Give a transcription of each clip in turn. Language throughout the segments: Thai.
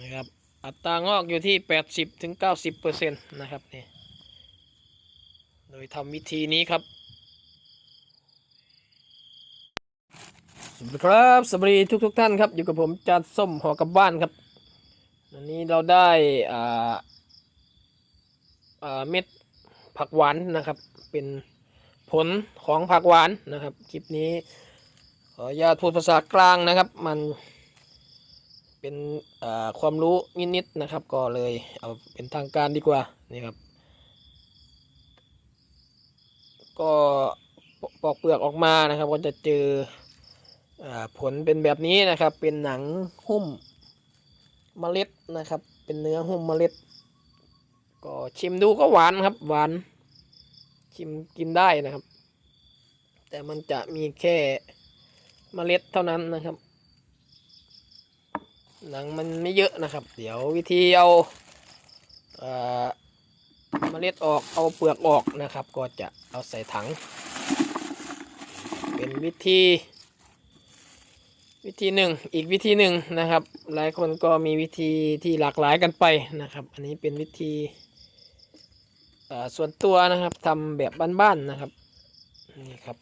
นะครับอัตรางอกอยู่ที่แปดสิบถึงเก้าสิบเปอร์เซ็นต์นะครับนี่โดยทำวิธีนี้ครับสวัสดีครับสวัสดีทุกทุกๆท่านครับอยู่กับผมจัดส้มหอกับบ้านครับวันนี้เราได้อ่าอ่าเม็ดผักหวานนะครับ เป็นผลของผักหวานนะครับคลิปนี้ขออนุญาตพูดภาษากลางนะครับ มัน เป็นความรู้นิดๆนะครับ ก็เลยเอาเป็นทางการดีกว่านี่ครับ ก็ปอกเปลือกออกมานะครับ ก็จะเจออผลเป็นแบบนี้นะครับ เป็นหนังหุ้มเมล็ดนะครับ เป็นเนื้อหุ้มเมล็ด ก็ชิมดูก็หวานครับหวานชิมกินได้นะครับ แต่มันจะมีแค่เมล็ดเท่านั้นนะครับ หนังมันไม่เยอะนะครับ เดี๋ยววิธีเอาเมล็ดออกเอาเปลือกออกนะครับ ก็จะเอาใส่ถัง เป็นวิธี วิธีหนึ่งอีกวิธีหนึ่งนะครับ หลายคนก็มีวิธีที่หลากหลายกันไปนะครับ อันนี้เป็นวิธีส่วนตัวนะครับทำแบบบ้านๆนะครับนี่ครับ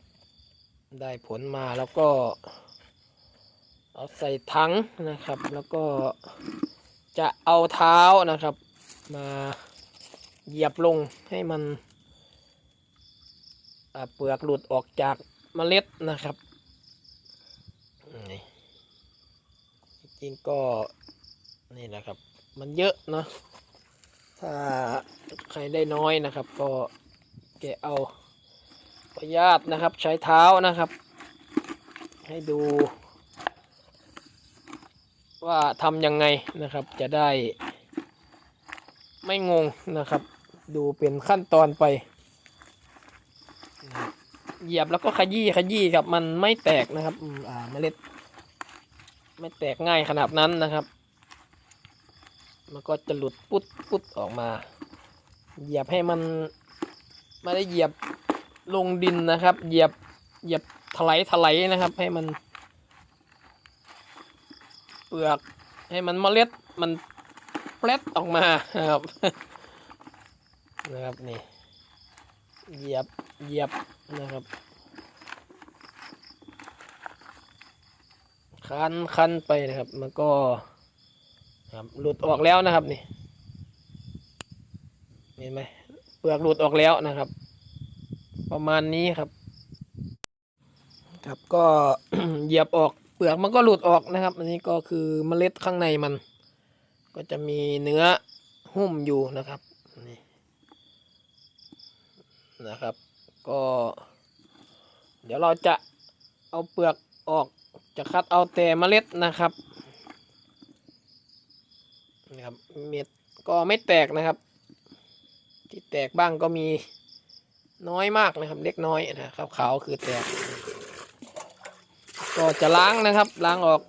ได้ผลมาแล้วก็ เอาใส่ถังนะครับ แล้วก็จะเอาเท้านะครับ มาเหยียบลงให้มันเปลือกหลุดออกจากเมล็ดนะครับจริงก็นี่นะครับ มันเยอะเนาะถ้าใครได้น้อยนะครับ ก็แกเอาประยาตนะครับ ใช้เท้านะครับ ให้ดู ว่าทำยังไงนะครับ จะได้ไม่งงนะครับ ดูเป็นขั้นตอนไป เหยียบแล้วก็ขยี้ขยี้ครับมันไม่แตกนะครับอืมอ่าเมล็ด ไม่แตกง่ายขนาดนั้นนะครับ มันก็จะหลุดปุ๊ดปุ๊ดออกมา เหยียบให้มันไม่ได้เหยียบลงดินนะครับ เหยียบเหยียบถลายถลายนะครับ ให้มัน เปลือกให้มันเมล็ดมันแปลดออกมานะครับนะครับนี่เหยียบเหยียบนะครับ คันคันไปนะครับมันก็ครับหลุดออกแล้วนะครับนี่เห็นไหมเปลือกหลุดออกแล้วนะครับ ประมาณนี้ครับ ครับก็เหยียบออก เปลือกมันก็หลุดออกนะครับ อันนี้ก็คือเมล็ดข้างในมัน ก็จะมีเนื้อหุ้มอยู่นะครับนี่นะครับ ก็ เดี๋ยวเราจะเอาเปลือกออกจะคัดเอาแต่เมล็ดนะครับนะครับเม็ดก็ไม่แตกนะครับ ที่แตกบ้างก็มีน้อยมากนะครับ เล็กน้อยนะครับขาวๆคือแตก ก็จะล้างนะครับล้างออก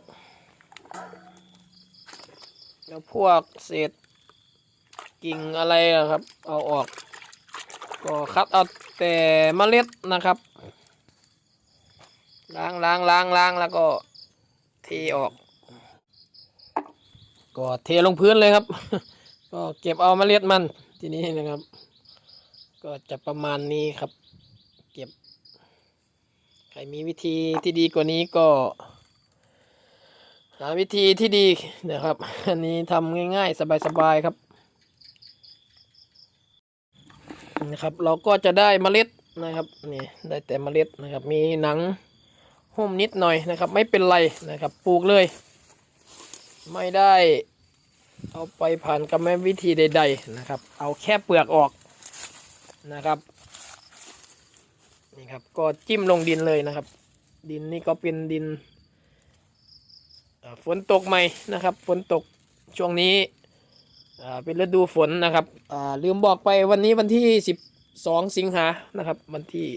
แล้วพวกเศษกิ่งอะไรอะครับ เอาออก ก็คัดเอาแต่เมล็ดนะครับ ล้างล้างล้างล้างแล้วก็เทออก ก็เทลงพื้นเลยครับ ก็เก็บเอาเมล็ดมันทีนี้นะครับ ก็จะประมาณนี้ครับ เก็บ รมีวิธีที่ดีกว่านี้ก็ หาวิธีที่ดีนะครับ อันนี้ทำง่ายๆ สบายๆครับนะครับ เราก็จะได้เมล็ดนะครับนี่ได้แต่เมล็ดนะครับ มีหนังหุ้มนิดหน่อยนะครับ ไม่เป็นไรนะครับปลูกเลย ไม่ได้เอาไปผ่านกรรมวิธีใด ๆนะครับ เอาแค่เปลือกออกนะครับ นี่ครับ ก็จิ้มลงดินเลยนะครับ ดินนี่ก็เป็นดินฝนตกใหม่นะครับ ฝนตกช่วงนี้เป็นฤดูฝนนะครับลืมบอกไปวันนี้วันที่สิบสองสิงหานะครับ วันที่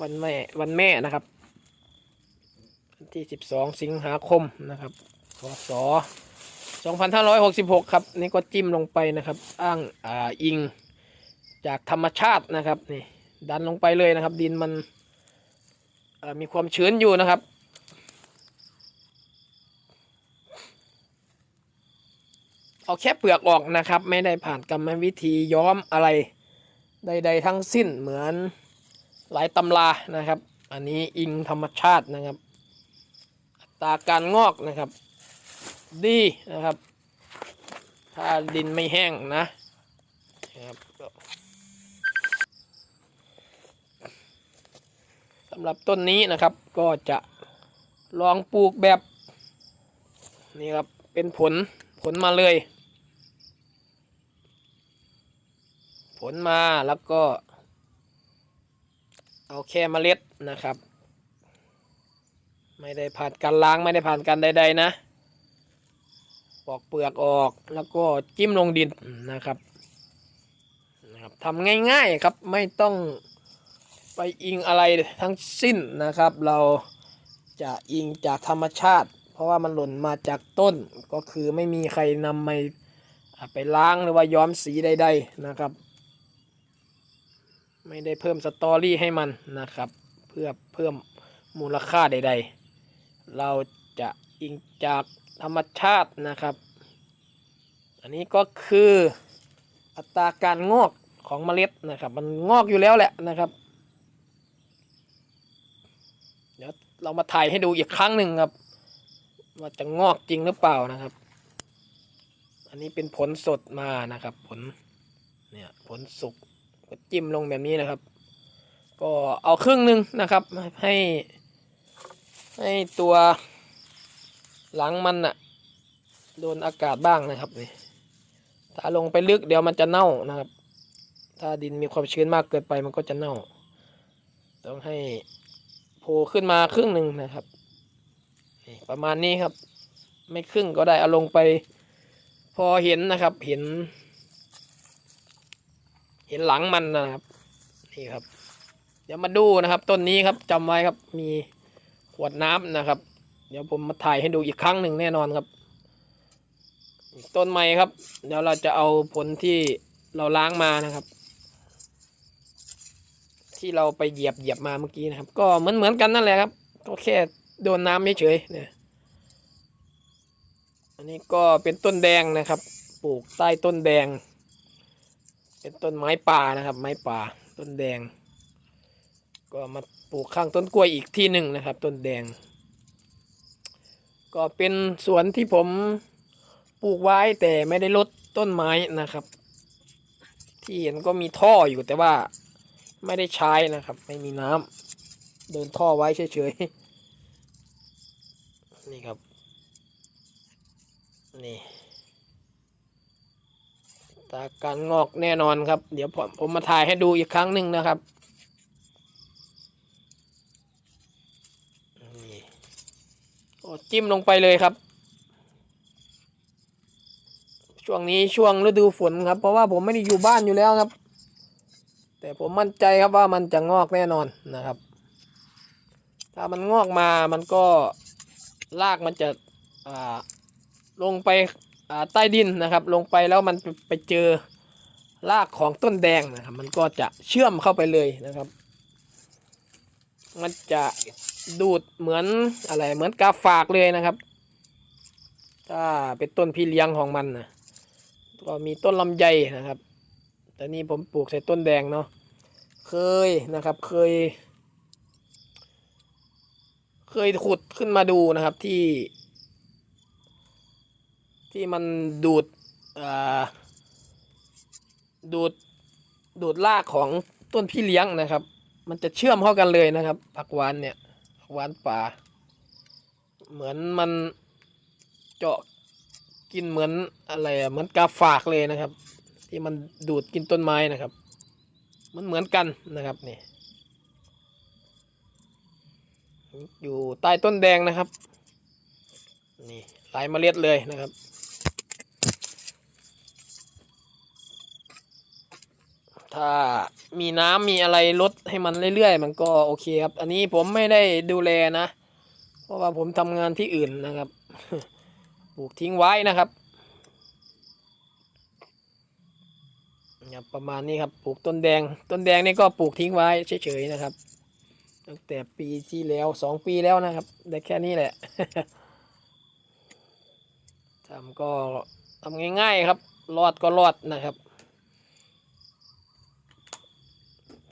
วันแม่วันแม่นะครับวันที่ 12 สิงหาคมนะครับพศ2566 ครับนี่ก็จิ้มลงไปนะครับ อ้างอ่าอิงจากธรรมชาตินะครับนี่ ดันลงไปเลยนะครับ ดินมันมีความชื้นอยู่นะครับ เอาแค่เปลือกออกนะครับ ไม่ได้ผ่านกรรมวิธีย้อมอะไรใดๆทั้งสิ้นเหมือนหลายตำรานะครับ อันนี้อิงธรรมชาตินะครับ อัตราการงอกนะครับ ดีนะครับ ถ้าดินไม่แห้งนะนะครับ สำหรับต้นนี้นะครับก็จะลองปลูกแบบนี่ครับเป็นผลผลมาเลย ผลมาแล้วก็ เอาแค่มเมล็ดนะครับ ไม่ได้ผ่านการล้างไม่ได้ผ่านการใดๆนะ ปอกเปลือกออกแล้วก็จิ้มลงดินนะครับนะครับทำง่ายๆครับไม่ต้อง ไปอิงอะไรทั้งสิ้นนะครับ เราจะอิงจากธรรมชาติ เพราะว่ามันหล่นมาจากต้นก็คือไม่มีใครนำไปอ่าไปล้างหรือว่าย้อมสีใดๆนะครับ ไม่ได้เพิ่มสตอรี่ให้มันนะครับ เพื่อเพิ่มมูลค่าใด ๆ เราจะอิงจากธรรมชาตินะครับ อันนี้ก็คืออัตราการงอกของเมล็ดนะครับ มันงอกอยู่แล้วแหละนะครับ เดี๋ยวเรามาถ่ายให้ดูอีกครั้งหนึ่งครับ ว่าจะงอกจริงหรือเปล่านะครับ อันนี้เป็นผลสดมานะครับ ผลเนี่ยผลสุกก็จิ้มลงแบบนี้นะครับ ก็เอาครึ่งหนึ่งนะครับ ให้ ให้ตัวหลังมันอะโดนอากาศบ้างนะครับนี่ถ้าลงไปลึกเดี๋ยวมันจะเน่านะครับ ถ้าดินมีความชื้นมากเกินไปมันก็จะเน่า ต้องให้ โผล่ขึ้นมาครึ่งหนึ่งนะครับประมาณนี้ครับ ไม่ครึ่งก็ได้เอาลงไป พอเห็นนะครับ เห็น เห็นหลังมันนะครับนี่ครับ เดี๋ยวมาดูนะครับ ต้นนี้ครับจำไว้ครับ มีขวดน้ำนะครับ เดี๋ยวผมมาถ่ายให้ดูอีกครั้งหนึ่งแน่นอนครับต้นไม้ครับ เดี๋ยวเราจะเอาผลที่เราล้างมานะครับ ที่เราไปเหยียบเหยียบมาเมื่อกี้นะครับ ก็เหมือนเหมือนกันนั่นแหละครับ ก็แค่โดนน้ำเฉยๆเนี่ยอันนี้ก็เป็นต้นแดงนะครับ ปลูกใต้ต้นแดง เป็นต้นไม้ป่านะครับ ไม้ป่าต้นแดง ก็มาปลูกข้างต้นกล้วยอีกที่หนึ่งนะครับ ต้นแดง ก็เป็นสวนที่ผมปลูกไว้แต่ไม่ได้ลดต้นไม้นะครับ ที่เห็นก็มีท่ออยู่แต่ว่า ไม่ได้ใช้นะครับ ไม่มีน้ำเดินท่อไว้เฉยๆ นี่ครับ นี่ตาการงอกแน่นอนครับ เดี๋ยวผมผมมาถ่ายให้ดูอีกครั้งหนึ่งนะครับนี่โอ้จิ้มลงไปเลยครับ ช่วงนี้ช่วงฤดูฝนครับ เพราะว่าผมไม่ได้อยู่บ้านอยู่แล้วครับ แต่ผมมั่นใจครับว่ามันจะงอกแน่นอนนะครับ ถ้ามันงอกมามันก็รากมันจะลงไปใต้ดินนะครับ ลงไปแล้วมันไปไปเจอรากของต้นแดงนะครับ มันก็จะเชื่อมเข้าไปเลยนะครับ มันจะดูดเหมือนอะไรเหมือนกาฝากเลยนะครับ ถ้าเป็นต้นพี่เลี้ยงของมันนะก็มีต้นลำไยนะครับ แต่นี่ผมปลูกใส่ต้นแดงเนาะเคยนะครับเคย เคยขุดขึ้นมาดูนะครับที่ ที่มันดูดดูดดูดรากของต้นพี่เลี้ยงนะครับ มันจะเชื่อมเข้ากันเลยนะครับผักหวานเนี่ยผักหวานป่า เหมือนมันเจาะกินเหมือนอะไรอะเหมือนกาฝากเลยนะครับ ที่มันดูดกินต้นไม้นะครับ มันเหมือนกันนะครับนี่อยู่ใต้ต้นแดงนะครับ นี่หลายเมล็ดเลยนะครับ ถ้ามีน้ำมีอะไรลดให้มันเรื่อยๆ มันก็โอเคครับ อันนี้ผมไม่ได้ดูแลนะ เพราะว่าผมทำงานที่อื่นนะครับ ปลูกทิ้งไว้นะครับ นี่ยประมาณนี้ครับปลูกต้นแดง ต้นแดงนี่ก็ปลูกทิ้งไว้เฉยๆนะครับตั้งแต่ปีที่แล้วสองปีแล้วนะครับ ได้แค่นี้แหละทำก็ทำง่าย ๆครับ รอดก็รอดนะครับ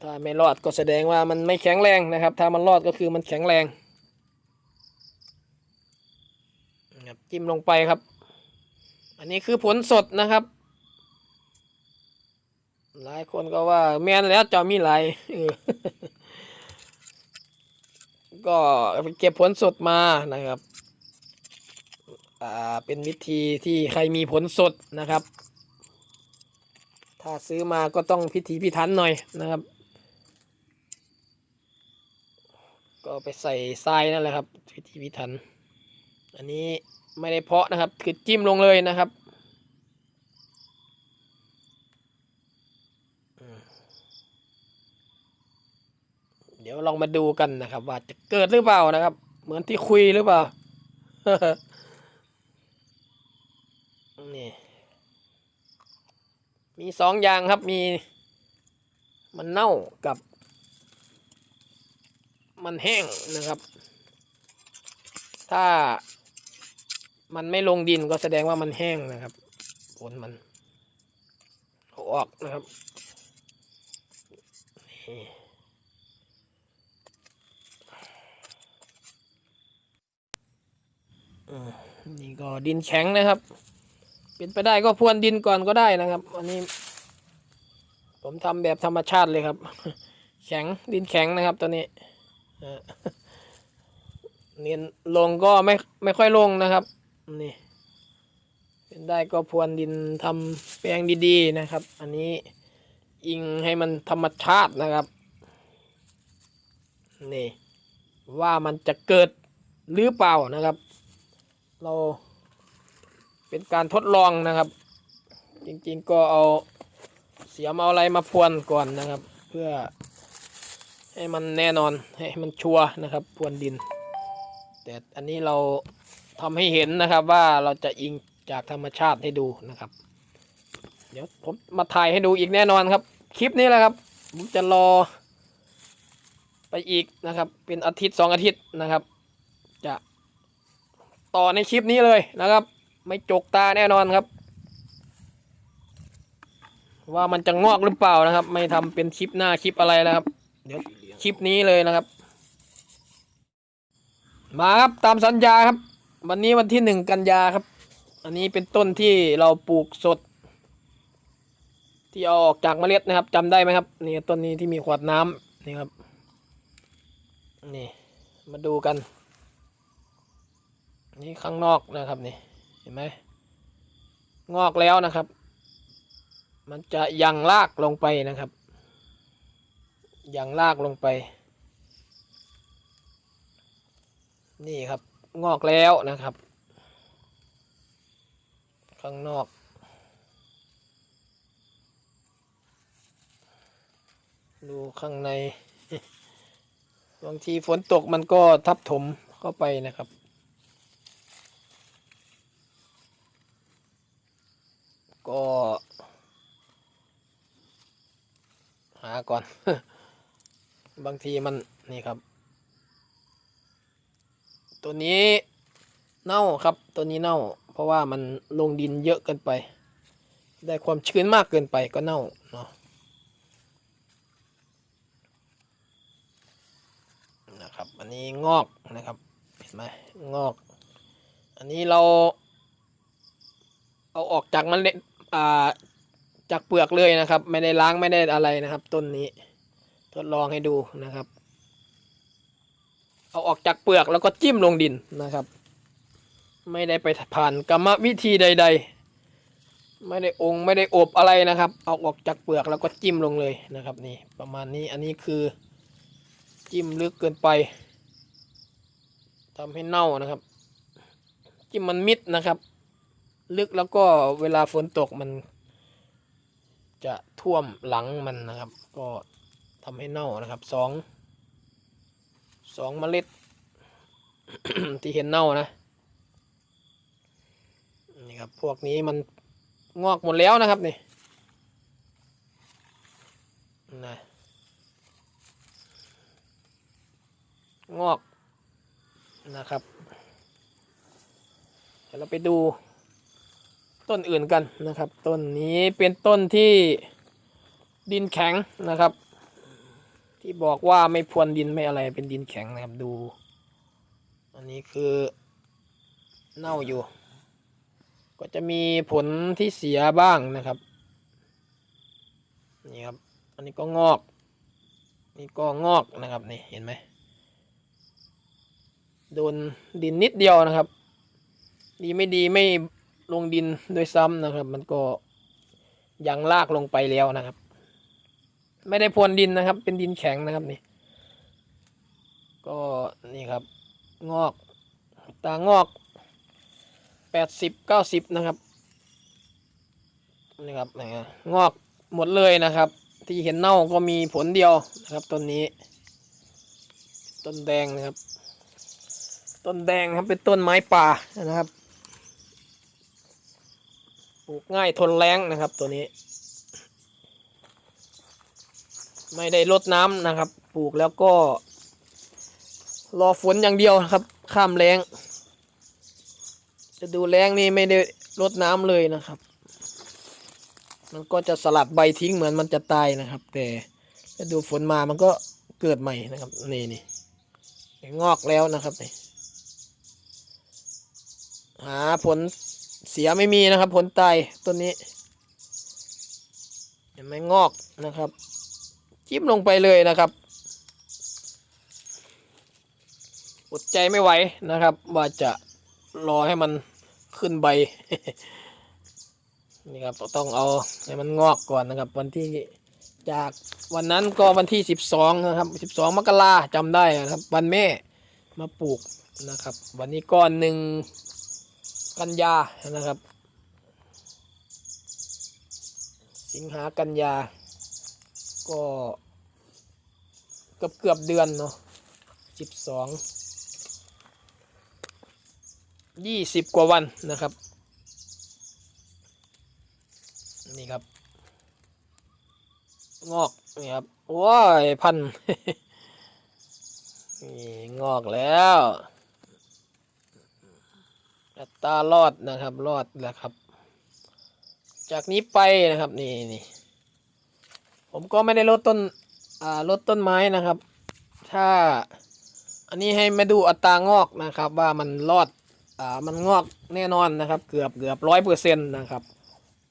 ถ้าไม่รอดก็แสดงว่ามันไม่แข็งแรงนะครับ ถ้ามันรอดก็คือมันแข็งแรงครับจิ้มลงไปครับ อันนี้คือผลสดนะครับ หลายคนก็ว่า แม่นแล้วจะมีหลายก็เก็บผลสดมานะครับ อ่า เป็นวิธีที่ใครมีผลสดนะครับ ถ้าซื้อมาก็ต้องพิถีพิถันหน่อยนะครับ ก็ไปใส่ทรายนั่นแหละครับ พิถีพิถัน อันนี้ไม่ได้เพาะนะครับ คือจิ้มลงเลยนะครับอืมเดี๋ยวลองมาดูกันนะครับ ว่าจะเกิดหรือเปล่านะครับ เหมือนที่คุยหรือเปล่านี่มีสองอย่างครับมี มันเน่ากับ มันแห้งนะครับ ถ้ามันไม่ลงดินก็แสดงว่ามันแห้งนะครับผลมันออกนะครับนี่อืม นี่ก็ดินแข็งนะครับ เป็นไปได้ก็พรวนดินก่อนก็ได้นะครับ อันนี้ ผมทำแบบธรรมชาติเลยครับ แข็งดินแข็งนะครับตัวนี้เนียนลงก็ไม่ไม่ค่อยลงนะครับนี่เป็นได้ก็พรวนดินทำแปลงดีๆนะครับ อันนี้อิงให้มันธรรมชาตินะครับนี่ว่ามันจะเกิดหรือเปล่านะครับ เราเป็นการทดลองนะครับ จริงๆก็เอาเสียมเอาอะไรมาพรวนก่อนนะครับ เพื่อให้มันแน่นอนให้มันชัวร์นะครับพรวนดิน แต่อันนี้เราทำให้เห็นนะครับว่าเราจะอิงจากธรรมชาติให้ดูนะครับ เดี๋ยวผมมาถ่ายให้ดูอีกแน่นอนครับ คลิปนี้แหละครับผมจะรอไปอีกนะครับ เป็นอาทิตย์สองอาทิตย์นะครับ ต่อในคลิปนี้เลยนะครับ ไม่จกตาแน่นอนครับ ว่ามันจะงอกหรือเปล่านะครับ ไม่ทำเป็นคลิปหน้าคลิปอะไรแล้วครับ เดี๋ยวคลิปนี้เลยนะครับ มาครับตามสัญญาครับ วันนี้วันที่หนึ่งกันยาครับ อันนี้เป็นต้นที่เราปลูกสด ที่เอาออกจากเมล็ดนะครับจำได้ไหมครับนี่ต้นนี้ที่มีขวดน้ำนี่ครับนี่มาดูกัน นี่ข้างนอกนะครับนี่เห็นไหมงอกแล้วนะครับ มันจะยังลากลงไปนะครับยังลากลงไป นี่ครับงอกแล้วนะครับ ข้างนอกดูข้างใน บางทีฝนตกมันก็ทับถมเข้าไปนะครับ ก็ หาก่อน บางทีมันนี่ครับ ตัวนี้เน่าครับ ตัวนี้เน่า เพราะว่ามันลงดินเยอะเกินไป ได้ความชื้นมากเกินไปก็เน่าเนาะนะครับ อันนี้งอกนะครับเห็นไหมงอก อันนี้เรา เอาออกจากมันเล็ด อ่าจากเปลือกเลยนะครับ ไม่ได้ล้างไม่ได้อะไรนะครับ ต้นนี้ ทดลองให้ดูนะครับ เอาออกจากเปลือกแล้วก็จิ้มลงดินนะครับ ไม่ได้ไปผ่านกรรมวิธีใด ๆ ไม่ได้องค์ไม่ได้อบอะไรนะครับ เอาออกจากเปลือกแล้วก็จิ้มลงเลยนะครับ นี่ประมาณนี้อันนี้คือ จิ้มลึกเกินไปทำให้เน่านะครับ จิ้มมันมิดนะครับ ลึกแล้วก็เวลาฝนตกมัน จะท่วมหลังมันนะครับ ก็ทำให้เน่านะครับสองสองเมล็ด ที่เห็นเน่านะนี่ครับพวกนี้มันงอกหมดแล้วนะครับนี่นะงอกนะครับ เดี๋ยวเราไปดู ต้นอื่นกันนะครับ ต้นนี้เป็นต้นที่ดินแข็งนะครับ ที่บอกว่าไม่พรวนดินไม่อะไรเป็นดินแข็งนะครับดู อันนี้คือเน่าอยู่ ก็จะมีผลที่เสียบ้างนะครับนี่ครับอันนี้ก็งอก นี่ก็งอกนะครับนี่เห็นไหมโดนดินนิดเดียวนะครับ ดีไม่ดีไม่ ลงดินโดวยซ้ำนะครับ มันก็ยังลากลงไปแล้วนะครับ ไม่ได้พรวนดินนะครับ เป็นดินแข็งนะครับนี่ ก็นี่ครับ งอกตางอกแปดสิบเก้าสิบนะครับนี่ครับนะงอกหมดเลยนะครับ ที่เห็นเน่าก็มีผลเดียวนะครับต้นนี้ ต้นแดงนะครับ ต้นแดงครับเป็นต้นไม้ป่านะครับ ลูกง่ายทนแรงนะครับตัวนี้ ไม่ได้ลดน้ำนะครับ ปลูกแล้วก็ รอฝนอย่างเดียวนะครับ ข้ามแรงจะดูแรงนี่ไม่ได้ลดน้ำเลยนะครับ มันก็จะสลัดใบทิ้งเหมือนมันจะตายนะครับ แต่ดูฝนมามันก็เกิดใหม่นะครับนี่นี่งอกแล้วนะครับนี่หาผล เสียไม่มีนะครับ ผลตายต้นนี้เห็นไหมงอกนะครับ จิ้มลงไปเลยนะครับอดใจไม่ไหวนะครับ ว่าจะรอให้มันขึ้นใบนี่ครับต้องเอาให้มันงอกก่อนนะครับ วันที่จากวันนั้นก็วันที่สิบสองนะครับสิบสองมกราจำได้นะครับ วันแม่มาปลูกนะครับ วันนี้ก้อนหนึ่ง กันยานะครับ สิงหากันยา ก็เกือบเกือบเดือนเนาะสิบสองยี่สิบกว่าวันนะครับ นี่ครับ งอก นี่ครับว้ายพันนี่งอกแล้ว อัตรารอดนะครับ รอดแล้วครับ จากนี้ไปนะครับนี่นี่ผมก็ไม่ได้ลดต้นอ่าลดต้นไม้นะครับ ถ้าอันนี้ให้มาดูอัตรางอกนะครับ ว่ามันรอดอ่ามันงอกแน่นอนนะครับ เกือบเกือบร้อยเปอร์เซ็นต์นะครับ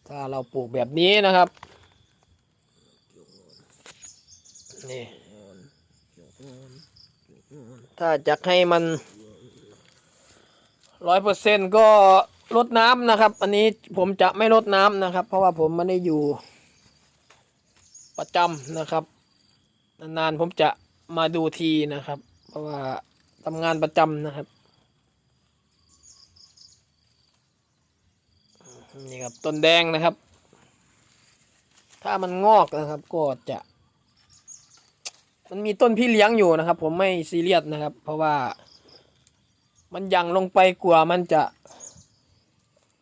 ถ้าเราปลูกแบบนี้นะครับนี่ถ้าจะให้มัน ร้อยเปอร์เซ็นก็ลดน้ำนะครับ อันนี้ผมจะไม่ลดน้ำนะครับ เพราะว่าผมไม่ได้อยู่ ประจำนะครับ นานๆผมจะมาดูทีนะครับ เพราะว่าทำงานประจำนะครับนี่ครับต้นแดงนะครับ ถ้ามันงอกนะครับก็จะ มันมีต้นพี่เลี้ยงอยู่นะครับ ผมไม่ซีเรียสนะครับ เพราะว่า มันยังลงไปกลัวมันจะ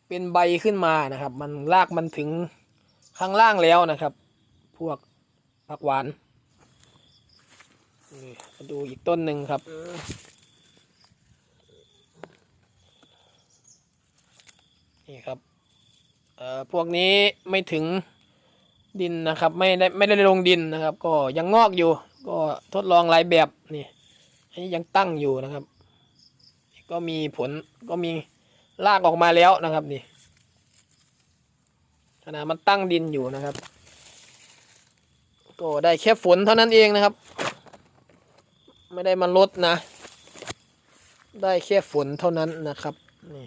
เป็นใบขึ้นมานะครับ มันรากมันถึงข้างล่างแล้วนะครับ พวกผักหวานนี่มาดูอีกต้นหนึ่งครับนี่ครับเอ่อพวกนี้ไม่ถึงดินนะครับ ไม่ได้ไม่ได้ลงดินนะครับ ก็ยังงอกอยู่ ก็ทดลองหลายแบบนี่อันนี้ยังตั้งอยู่นะครับ ก็มีผลก็มีรากออกมาแล้วนะครับนี่ขณะมันตั้งดินอยู่นะครับ ก็ได้แค่ฝนเท่านั้นเองนะครับ ไม่ได้มาลดนะ ได้แค่ฝนเท่านั้นนะครับนี่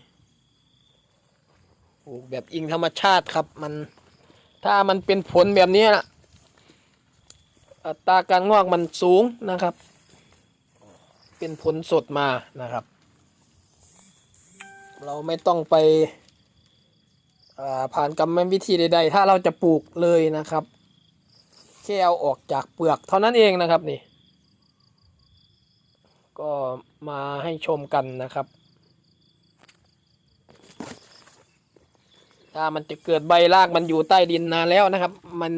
ปลูกแบบอิงธรรมชาติครับมันถ้ามันเป็นผลแบบนี้นะอัตราการงอกมันสูงนะครับ เป็นผลสดมานะครับ เราไม่ต้องไปผ่านกรรมวิธีใดๆ ถ้าเราจะปลูกเลยนะครับแค่เอาออกจากเปลือกเท่านั้นเองนะครับนี่ ก็มาให้ชมกันนะครับ ถ้ามันจะเกิดใบรากมันอยู่ใต้ดินนานแล้วนะครับ มัน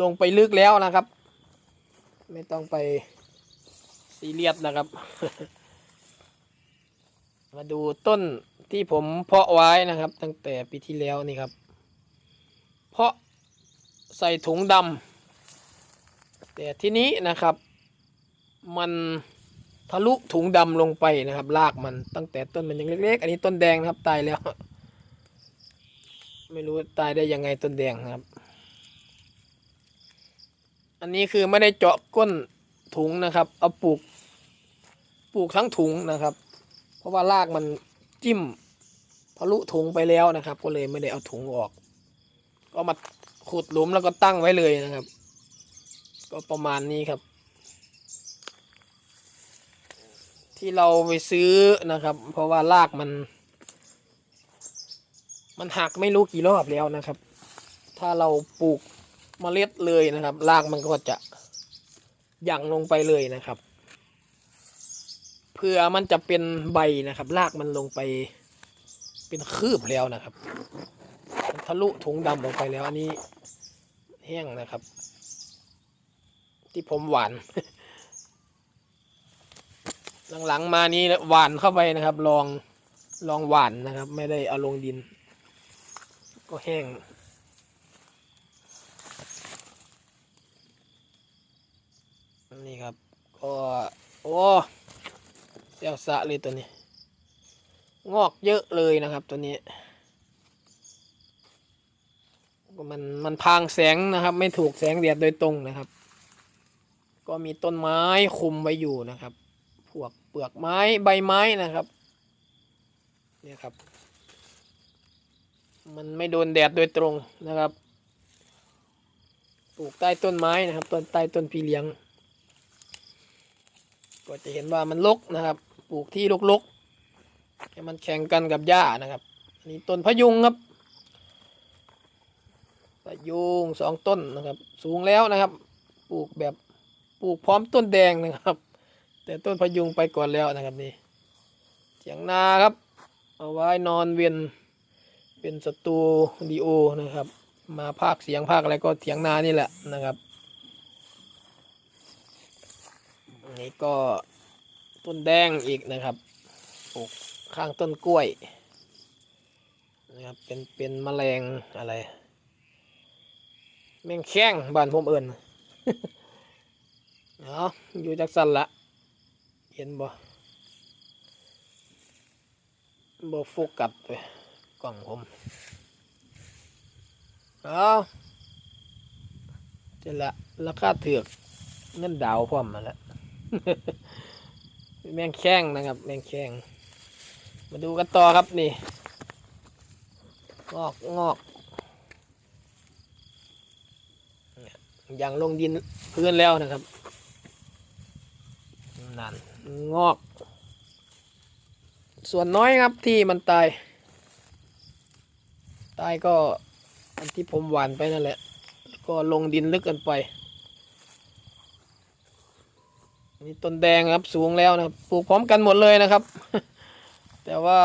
ลงไปลึกแล้วนะครับ ไม่ต้องไปซีเรียสนะครับ มาดูต้น ที่ผมเพาะไว้นะครับ ตั้งแต่ปีที่แล้วนี่ครับ เพาะใส่ถุงดำแต่ทีนี้นะครับ มันทะลุถุงดำลงไปนะครับรากมันตั้งแต่ต้นมันยังเล็ก ๆ อันนี้ต้นแดงนะครับตายแล้ว ไม่รู้ตายได้ยังไงต้นแดงนะครับ อันนี้คือไม่ได้เจาะก้นถุงนะครับ เอาปลูกปลูกทั้งถุงนะครับ เพราะว่ารากมันจิ้ม ทะลุถุงไปแล้วนะครับ ก็เลยไม่ได้เอาถุงออก ก็มาขุดหลุมแล้วก็ตั้งไว้เลยนะครับ ก็ประมาณนี้ครับ ที่เราไปซื้อนะครับ เพราะว่ารากมัน มันหักไม่รู้กี่รอบแล้วนะครับ ถ้าเราปลูกเมล็ดเลยนะครับรากมันก็จะยั่งลงไปเลยนะครับเพื่อมันจะเป็นใบนะครับรากมันลงไป เป็นคืบแล้วนะครับทะลุถุงดำลงไปแล้วอันนี้แห้งนะครับ ที่ผมหวานหลังๆมานี้หวานเข้าไปนะครับ ลองลองหวานนะครับ ไม่ได้เอาลงดิน ก็แห้งนี่ครับ ก็ โอ้เสียวสะเลยตัวนี้ งอกเยอะเลยนะครับ ตัวนี้ มันมันพรางแสงนะครับ ไม่ถูกแสงแดดโดยตรงนะครับ ก็มีต้นไม้คุมไว้อยู่นะครับ พวกเปลือกไม้ใบไม้นะครับ เนี่ยครับ มันไม่โดนแดดโดยตรงนะครับปลูกใต้ต้นไม้นะครับต้นใต้ต้นพีเลี้ยง ก็จะเห็นว่ามันลกนะครับ ปลูกที่ลกๆ ให้มันแข่งกันกับหญ้านะครับอันนี้ต้นพยุงครับพยุงสองต้นนะครับ สูงแล้วนะครับ ปลูกแบบปลูกพร้อมต้นแดงนะครับ แต่ต้นพยุงไปก่อนแล้วนะครับนี่เถียงนาครับ เอาไว้นอนเวียนเป็นสตูดิโอนะครับ มาภาคเสียงภาคอะไรก็เถียงนานี่แหละนะครับอันนี้ก็ต้นแดงอีกนะครับปลูก ข้างต้นกล้วยนะครับเป็นเป็นแมลงอะไร แมงแข้งบ้านผมเอิญเอาอยู่จากสันละเห็นบ่บ่โฟกัสไปกล่องผมเอาเจะละราคาเถือกเงินดาวพร้อมมาแล้วแมงแข้งนะครับ แมงแข้ง มาดูกันต่อครับนี่ งอกงอกเนี่ยอย่างลงดินพื้นแล้วนะครับนั่นงอก ส่วนน้อยครับที่มันตาย ตายก็อันที่ผมหวานไปนั่นแหละ ก็ลงดินลึกเกันไปนี่ต้นแดงครับสูงแล้วนะครับปลูกพร้อมกันหมดเลยนะครับ แต่ว่า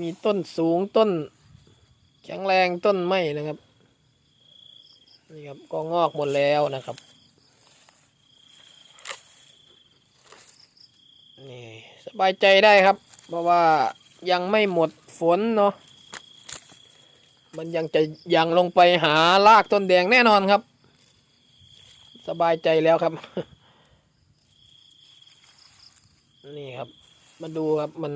มีต้นสูงต้น แข็งแรงต้นไม้นะครับนี่ครับก็งอกหมดแล้วนะครับนี่สบายใจได้ครับ เพราะว่ายังไม่หมดฝนเนาะมันยังจะยังลงไปหารากต้นแดงแน่นอนครับ สบายใจแล้วครับ นี่ครับ มาดูครับมัน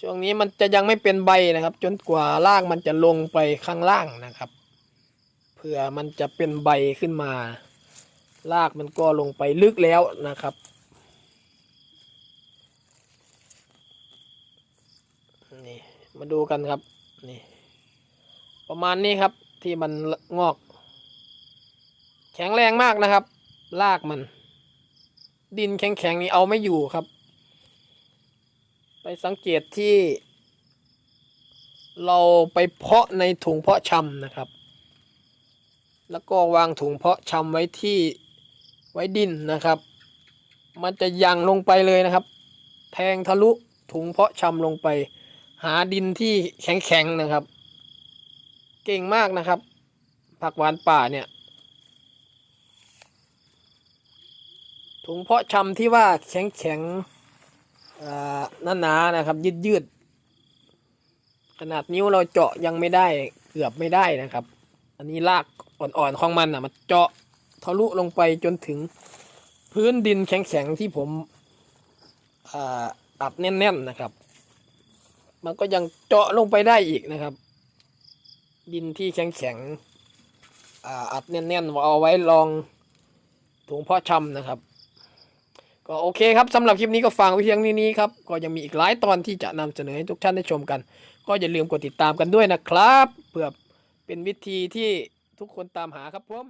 ช่วงนี้มันจะยังไม่เป็นใบนะครับ จนกว่ารากมันจะลงไปข้างล่างนะครับเผื่อมันจะเป็นใบขึ้นมา รากมันก็ลงไปลึกแล้วนะครับนี่มาดูกันครับนี่ประมาณนี้ครับที่มันงอก แข็งแรงมากนะครับ รากมัน ดินแข็งๆนี่เอาไม่อยู่ครับ ไปสังเกตที่เราไปเพาะในถุงเพาะชำนะครับ แล้วก็วางถุงเพาะชำไว้ที่ไว้ดินนะครับ มันจะยังลงไปเลยนะครับ แทงทะลุถุงเพาะชำลงไป หาดินที่แข็งๆนะครับ เก่งมากนะครับ ผักหวานป่าเนี่ยถุงเพาะชำที่ว่าแข็งแข็งอ่า หนาๆนะครับ ยืดยืดๆขนาดนิ้วเราเจาะยังไม่ได้เกือบไม่ได้นะครับ อันนี้รากอ่อนๆของมันอะมันเจาะทะลุลงไปจนถึงพื้นดินแข็งๆที่ผมอัดแน่นๆนะครับ มันก็ยังเจาะลงไปได้อีกนะครับ ดินที่แข็งๆอัดแน่นๆเอาไว้รองถุงเพาะชำนะครับ ก็โอเคครับสำหรับคลิปนี้ก็ฟังไว้เพียงนี้ครับ ก็ยังมีอีกหลายตอนที่จะนำเสนอให้ทุกท่านได้ชมกัน ก็อย่าลืมกดติดตามกันด้วยนะครับ เพื่อเป็นวิธีที่ทุกคนตามหาครับผม